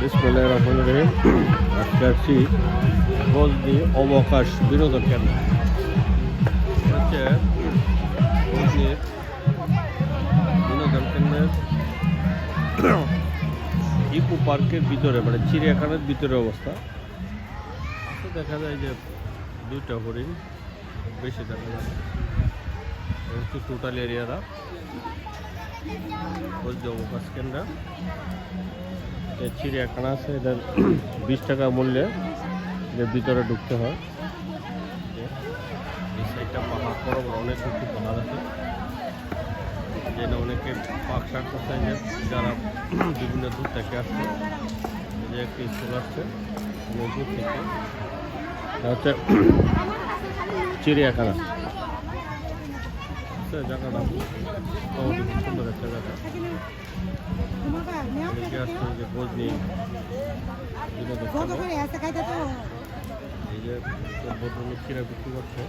বিসমুল্লাহ রহমান রহিম। আজকে আসছি গজনি অবকাশ বিনোদন কেন্দ্র। হচ্ছে বিনোদন কেন্দ্রের ইকো পার্কের ভিতরে মানে চিড়িয়াখানার ভিতরে অবস্থা। দেখা যায় যে দুইটা হরিণ, বেশি দেখা যায় টোটাল এরিয়াটা অবকাশ কেন্দ্র যে চিড়িয়াখানা আছে, এটার বিশ টাকা মূল্যে এর ভিতরে ঢুকতে হয়। এই সাইডটা পাহাড় বড় অনেক উঁচু পাহাড় আছে। যেটা অনেকে পাক করতে যে যারা বিভিন্ন দূর থেকে আসছে, যে একটি স্কুল আসছে অনেক থেকে। হচ্ছে চিড়িয়াখানা। আছে জায়গাটা খুব সুন্দর একটা জায়গা যে বিনোদন কেন্দ্র। এই যে ভদ্রলোক চিরা বিক্রি করছে